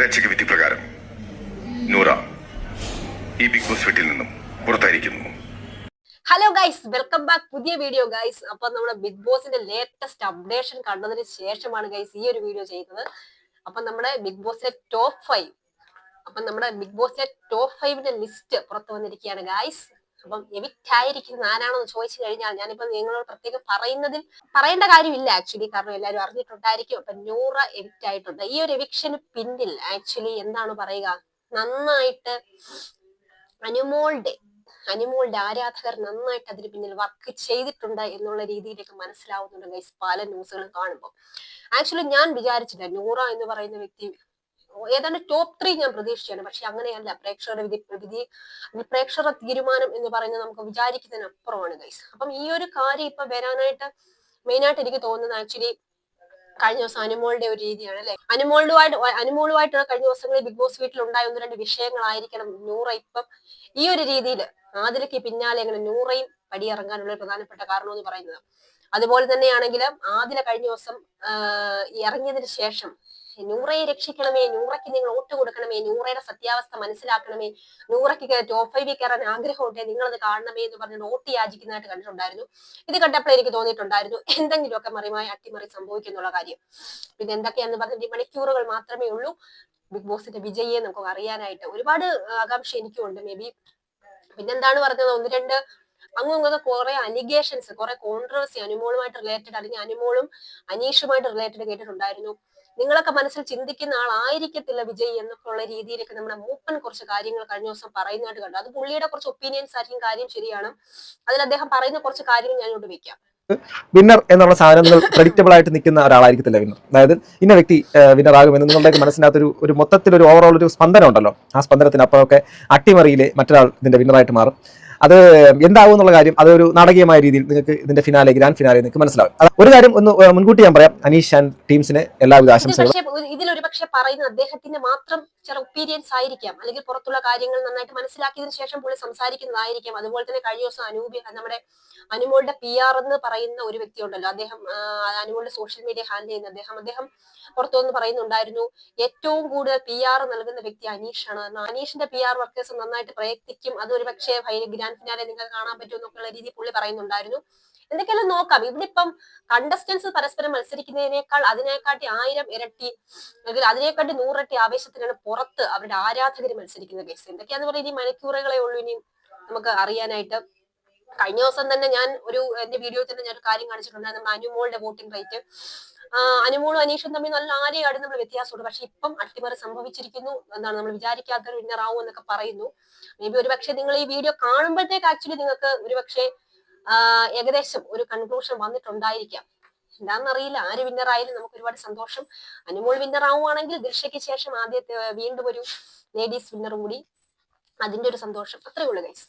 പ്രേക്ഷക വിധി പ്രകാരം നൂറ ഈ ബിഗ് ബോസ് വീട്ടിൽ നിന്നും പുറത്തായിരിക്കുന്നു. ഹലോ ഗൈസ് വെൽക്കം ബാക്ക് പുതിയ വീഡിയോ ഗൈസ് അപ്പൊ നമ്മുടെ ബിഗ് ബോസിന്റെ ലേറ്റസ്റ്റ് അപ്ഡേഷൻ കണ്ടതിന് ശേഷമാണ് ഗൈസ് ഈ ഒരു വീഡിയോ ചെയ്യുന്നത് അപ്പൊ നമ്മുടെ ബിഗ് ബോസിലെ ടോപ്പ് ഫൈവ് അപ്പൊ നമ്മുടെ ബിഗ് ബോസിലെ ടോപ്പ് ഫൈവിന്റെ ലിസ്റ്റ് പുറത്തു വന്നിരിക്കുകയാണ് ഗൈസ് അപ്പം എവിക്റ്റ് ആയിരിക്കുന്നത് ആരാണെന്ന് ചോദിച്ചു കഴിഞ്ഞാൽ ഞാനിപ്പോ നിങ്ങളോട് പ്രത്യേകം പറയുന്നതിൽ പറയേണ്ട കാര്യമില്ല ആക്ച്വലി കാരണം എല്ലാവരും അറിഞ്ഞിട്ടുണ്ടായിരിക്കും. അപ്പൊ നൂറ എവിക്റ്റ് ആയിട്ടുണ്ട്. ഈ ഒരു എവിക്ഷന് പിന്നിൽ ആക്ച്വലി എന്താണ് പറയുക? നന്നായിട്ട് അനുമോളുടെ അനുമോളുടെ ആരാധകർ നന്നായിട്ട് അതിന് പിന്നിൽ വർക്ക് ചെയ്തിട്ടുണ്ട് എന്നുള്ള രീതിയിലേക്ക് മനസ്സിലാവുന്നുണ്ട് ഗൈസ് പല ന്യൂസുകളും കാണുമ്പോൾ ആക്ച്വലി ഞാൻ വിചാരിച്ചില്ല നൂറ എന്ന് പറയുന്ന വ്യക്തി ഏതാണ്ട് ടോപ്പ് ത്രീ ഞാൻ പ്രതീക്ഷിച്ചാണ് പക്ഷെ അങ്ങനെയല്ല. പ്രേക്ഷകരുടെ വിധി വിധി പ്രേക്ഷകരുടെ തീരുമാനം എന്ന് പറയുന്നത് നമുക്ക് വിചാരിക്കുന്നതിന് അപ്പുറമാണ് ഗൈസ് അപ്പം ഈ ഒരു കാര്യം ഇപ്പൊ വരാനായിട്ട് മെയിൻ ആയിട്ട് എനിക്ക് തോന്നുന്നത് ആക്ച്വലി കഴിഞ്ഞ ദിവസം അനുമോളുടെ ഒരു രീതിയാണ് അല്ലെ? അനുമോളുമായിട്ട് അനുമോളുമായിട്ടുള്ള കഴിഞ്ഞ ദിവസങ്ങളിൽ ബിഗ് ബോസ് വീട്ടിൽ ഉണ്ടായ ഒന്ന് രണ്ട് വിഷയങ്ങളായിരിക്കണം നൂറ ഇപ്പം ഈ ഒരു രീതിയിൽ ആതിരയ്ക്ക് പിന്നാലെ അങ്ങനെ നൂറയും പടിയിറങ്ങാനുള്ള പ്രധാനപ്പെട്ട കാരണം എന്ന് പറയുന്നത്. അതുപോലെ തന്നെയാണെങ്കിൽ ആദ്യ കഴിഞ്ഞ ദിവസം ഇറങ്ങിയതിന് ശേഷം നൂറയെ രക്ഷിക്കണമേ നൂറയ്ക്ക് നിങ്ങൾ വോട്ട് കൊടുക്കണമേ നൂറയുടെ സത്യാവസ്ഥ മനസ്സിലാക്കണമേ നൂറയ്ക്ക് ടോപ്പ് ഫൈവിൽ കയറാൻ നിങ്ങൾ നിങ്ങളത് കാണണമേ എന്ന് പറഞ്ഞ് വോട്ട് യാചിക്കുന്നതായിട്ട് കണ്ടിട്ടുണ്ടായിരുന്നു. ഇത് കണ്ടപ്പോൾ എനിക്ക് തോന്നിയിട്ടുണ്ടായിരുന്നു എന്തെങ്കിലുമൊക്കെ മറിമായി അട്ടിമറി സംഭവിക്കുന്നുള്ള കാര്യം. പിന്നെ എന്തൊക്കെയാന്ന് പറഞ്ഞിട്ട് ഈ മണിക്കൂറുകൾ മാത്രമേ ഉള്ളൂ. ബിഗ് ബോസിന്റെ വിജയിയെ നമുക്ക് അറിയാനായിട്ട് ഒരുപാട് ആകാംക്ഷ എനിക്കുണ്ട് മേ ബി പിന്നെന്താണ് പറഞ്ഞത്? ഒന്ന് രണ്ട് അങ്ങും കുറെ അലിഗേഷൻസ് കുറെ കോൺട്രവേഴ്സി അനുമോളുമായിട്ട് റിലേറ്റഡ് അല്ലെങ്കിൽ അനുമോളും അനീഷുമായിട്ട് റിലേറ്റഡ് കേട്ടിട്ടുണ്ടായിരുന്നു. നിങ്ങളൊക്കെ മനസ്സിൽ ചിന്തിക്കുന്ന ആളായിരിക്കത്തില്ല വിജയ് എന്നൊക്കെ ഉള്ള രീതിയിലൊക്കെ നമ്മുടെ മൂപ്പൻ കുറച്ച് കാര്യങ്ങൾ കഴിഞ്ഞ ദിവസം പറയുന്നതായിട്ട് കണ്ടു. അത് പുള്ളിയുടെ കുറച്ച് ഒപ്പീനിയൻസ് ആയിരിക്കും കാര്യം ശരിയാണ്. അതിൽ അദ്ദേഹം പറയുന്ന കുറച്ച് കാര്യങ്ങൾ ഞാൻ ഇങ്ങോട്ട് വെക്കാം. വിന്നർ എന്നുള്ള സാധനങ്ങൾ നിങ്ങൾ പ്രഡിക്റ്റബിൾ ആയിട്ട് നിൽക്കുന്ന ഒരാളായിരിക്കത്തില്ല വിന്നർ. അതായത് ഇന്ന വ്യക്തി വിന്നർ ആകുമെന്ന് നിങ്ങളുടെ മനസ്സിനകത്ത് ഒരു ഒരു മൊത്തത്തിൽ ഒരു ഓവറോൾ ഒരു സ്പന്ദനം ഉണ്ടല്ലോ ആ സ്പന്ദനത്തിനപ്പുറമൊക്കെ അട്ടിമറിയിലെ മറ്റൊരാൾ ഇതിന്റെ വിന്നറായിട്ട് മാറും. അത് എന്താവും എന്നുള്ള കാര്യം അതൊരു നാടകീയമായ രീതിയിൽ നിങ്ങൾക്ക് ഇതിന്റെ ഫിനാലെ ഗ്രാൻഡ് ഫിനാലെ നിങ്ങൾക്ക് മനസ്സിലാവും. ഒരു കാര്യം ഒന്ന് മുൻകൂട്ടി ഞാൻ പറയാം. അനീഷ് ആൻഡ് ടീംസിന് എല്ലാവിധ ഇത് ആശംസകളും. ഇതിലൊരു പക്ഷെ പറയുന്ന അദ്ദേഹത്തിന്റെ മാത്രം ചില ഒപ്പീരിയൻസ് ആയിരിക്കാം. അല്ലെങ്കിൽ പുറത്തുള്ള കാര്യങ്ങൾ നന്നായിട്ട് മനസ്സിലാക്കിയതിനു ശേഷം പുള്ളി സംസാരിക്കുന്നതായിരിക്കാം. അതുപോലെ തന്നെ കഴിഞ്ഞ ദിവസം അനൂപി നമ്മുടെ അനുമോളുടെ പി ആർ എന്ന് പറയുന്ന ഒരു വ്യക്തി ഉണ്ടല്ലോ. അദ്ദേഹം അനുമോളുടെ സോഷ്യൽ മീഡിയ ഹാൻഡിൽ ചെയ്യുന്ന അദ്ദേഹം. അദ്ദേഹം പുറത്തുനിന്ന് പറയുന്നുണ്ടായിരുന്നു ഏറ്റവും കൂടുതൽ പി ആർ നൽകുന്ന വ്യക്തി അനീഷാണ്. അനീഷിന്റെ പി ആർ വർക്കേഴ്സ് നന്നായിട്ട് പ്രയത്നിക്കും. അത് ഒരു പക്ഷേ ഗ്രാൻഡ് ഫിനാലെ നിങ്ങൾക്ക് കാണാൻ പറ്റുമോ എന്നൊക്കെയുള്ള രീതിയിൽ പുള്ളി പറയുന്നുണ്ടായിരുന്നു. എന്തൊക്കെയാലും നോക്കാം. ഇവിടെ ഇപ്പം കണ്ടസ്റ്റൻസ് പരസ്പരം മത്സരിക്കുന്നതിനേക്കാൾ അതിനെക്കാട്ടി ആയിരം ഇരട്ടി അല്ലെങ്കിൽ അതിനെക്കാട്ടി നൂറിരട്ടി ആവേശത്തിലാണ് പുറത്ത് അവരുടെ ആരാധകർ മത്സരിക്കുന്ന കേസ് എന്തൊക്കെയാന്ന് പറയുന്നത് ഇനി മണിക്കൂറുകളെ ഉള്ളൂ ഇനി നമുക്ക് അറിയാനായിട്ട്. കഴിഞ്ഞ ദിവസം തന്നെ ഞാൻ ഒരു എന്റെ വീഡിയോയിൽ തന്നെ ഞാൻ ഒരു കാര്യം കാണിച്ചിട്ടുണ്ടായിരുന്നു. നമ്മുടെ അനുമോളുടെ വോട്ടിംഗ് റേറ്റ്. അനുമോളും അനീഷും തമ്മിൽ നല്ല ആരെയാണ് നമ്മൾ വ്യത്യാസമുണ്ട്. പക്ഷെ ഇപ്പം അട്ടിമറി സംഭവിച്ചിരിക്കുന്നു എന്താണ് നമ്മൾ വിചാരിക്കാത്ത ഒരു വിന്നർ ആവും എന്നൊക്കെ പറയുന്നു. മേ ബി ഒരു പക്ഷെ നിങ്ങൾ ഈ വീഡിയോ കാണുമ്പോഴത്തേക്ക് ആക്ച്വലി നിങ്ങൾക്ക് ഒരു പക്ഷേ ഏകദേശം ഒരു കൺക്ലൂഷൻ വന്നിട്ടുണ്ടായിരിക്കാം. എന്താണെന്നറിയില്ല. ആര് വിന്നർ ആയാലും നമുക്ക് ഒരുപാട് സന്തോഷം. അനുമോൾ വിന്നർ ആവുകയാണെങ്കിൽ ദിൽഷയ്ക്ക് ശേഷം ആദ്യത്തെ വീണ്ടും ഒരു ലേഡീസ് വിന്നറും കൂടി അതിന്റെ ഒരു സന്തോഷം. അത്രേ ഉള്ളൂ ഗൈസ്